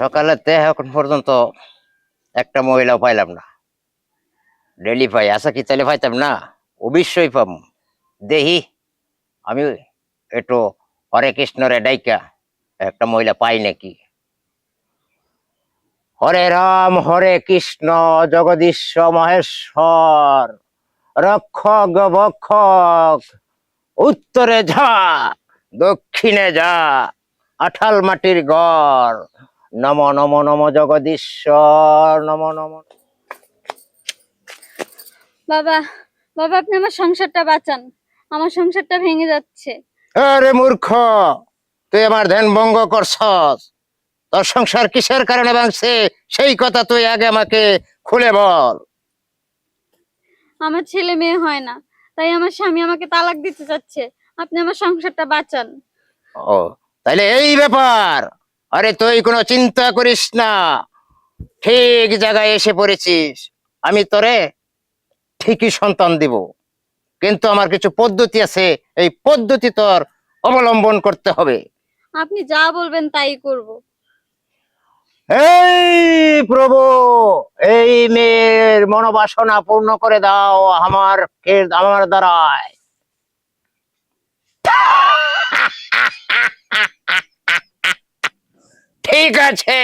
সকালে তে এখন পর্যন্ত একটা মহিলাও পাইলাম না। ডেলি পাই, আশা কি তাহলে পাইতাম না? অবশ্যই পাম। দেহি, আমি একটু হরে কৃষ্ণরে ডাইকা একটা মহিলা পাই নাকি? হরে রাম, হরে কৃষ্ণ জগদীশ মহেশ্বর, রক্ষক, বক্ষক, উত্তরে যা দক্ষিণে যা আঠাল মাটির গড়। নম নম নম জগদীশ্বর নম নম। বাবা বাবা আপনি আমার সংসারটা বাঁচান। আমার সংসারটা ভেঙে যাচ্ছে। আরে মূর্খ তুই আমার ধ্যান ভঙ্গ করছস। তোর সংসার কিসের কারণে ভাঙছে? সেই কথা তুই আগে আমাকে খুলে বল। আমার ছেলে মেয়ে হয় না তাই আমার স্বামী আমাকে তালাক দিতে চাচ্ছে। আপনি আমার সংসারটা বাঁচান। ও তাইলে এই ব্যাপার। আরে তুই কোনো চিন্তা করিস না। ঠিক জায়গায় এসে পড়েছিস। আমি তোরে ঠিকই সন্তান দিব। কিন্তু আমার কিছু পদ্ধতি আছে। এই পদ্ধতি তোর অবলম্বন করতে হবে। আপনি যা বলবেন তাই করব। এই প্রভু এই মেয়ের মনোবাসনা পূর্ণ করে দাও আমার আমার দ্বারায়। ঠিক আছে।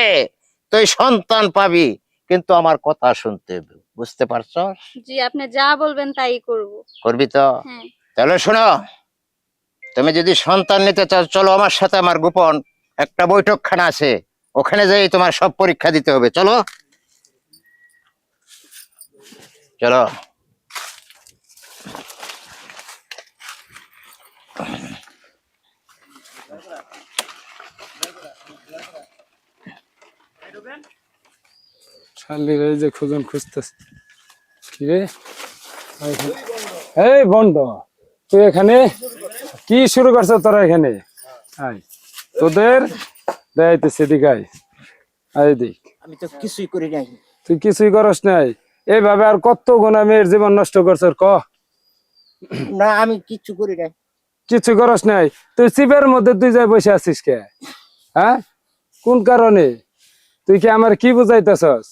তুই সন্তান পাবি কিন্তু আমার কথা শুনতে হবে। বুঝতে পারছস জি আপনি যা বলবেন তাই করব। করবি তো? হ্যাঁ। তাহলে শোনো তুমি যদি সন্তান নিতে চাও চলো আমার সাথে আমার গোপন একটা বৈঠকখানা আছে। ওখানে যাই তোমার সব পরীক্ষা দিতে হবে। চলো। চলো। শালির এই যে খুঁজন খুঁজতেছে। কি রে? এই বন্ড তুই এখানে কি শুরু করছ তোরা এখানে? আয় তোদের দেখাইতেছে এদিকে আয়। আয় দিক আমি তো কিছুই করি নাই। তুই কিছুই করস নাই। এইভাবে আর কত গুণা মেয়ের জীবন নষ্ট করছ ক? না আমি কিছু করি নাই। কিছু করস নাই। তুই চিপের মধ্যে তুই যাই বসে আছিস কে? হ্যাঁ? কোন কারণে? তুই কি আমার কি বুঝাইতেছস?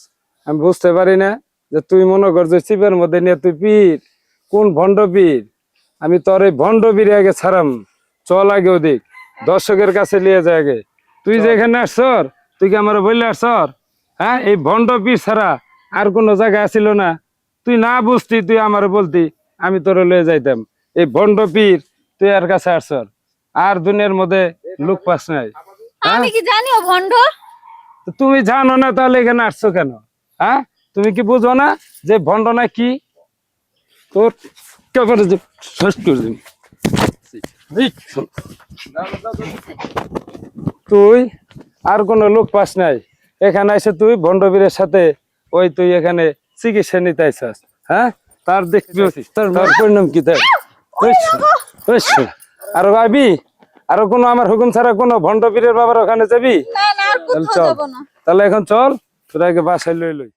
আমি বুঝতে পারি না যে তুই মনে কর যে চিপের মধ্যে নিয়ে তুই পীর। কোন ভণ্ড পীর? আমি তোর এই ভণ্ড পীর আগে ছাড়াম। চল আগে ওদিক। দর্শকের কাছে নিয়ে যায় আগে। তুই যে এখানে আসছর তুই কি আমার বললে আসছর হ্যাঁ এই ভণ্ড পীর ছাড়া আর কোনো জায়গায় আসিল না। তুই না বুঝতি তুই আমার বলতি আমি তোর লয়ে যাইতাম। এই ভণ্ড পীর তুই আর কাছে আসছর আর দুনিয়ার মধ্যে লোক পাস নাই। হ্যাঁ? আমি কি জানি ও ভণ্ড? তুমি জানো না তাহলে এখানে আসছো কেন? হ্যাঁ? তুমি কি বুঝো না যে ভণ্ডনা কি? তোর কেবারে যে শেষ করে দিন তুই আর কোনো লোক পাস নাই। এখানে এসে তুই ভণ্ডবীরের সাথে ওই তুই এখানে চিকিৎসা নিতে আইসাস হ্যাঁ? তার দেখবি তার পরিণাম কি তাই। আর আবি আরও কোনো আমার হুকুম ছাড়া কোনো ভণ্ডবীরের বাবার ওখানে যাবি? না না তাহলে চল। তাহলে এখন চল তোরা আগে বাসায় লই লই।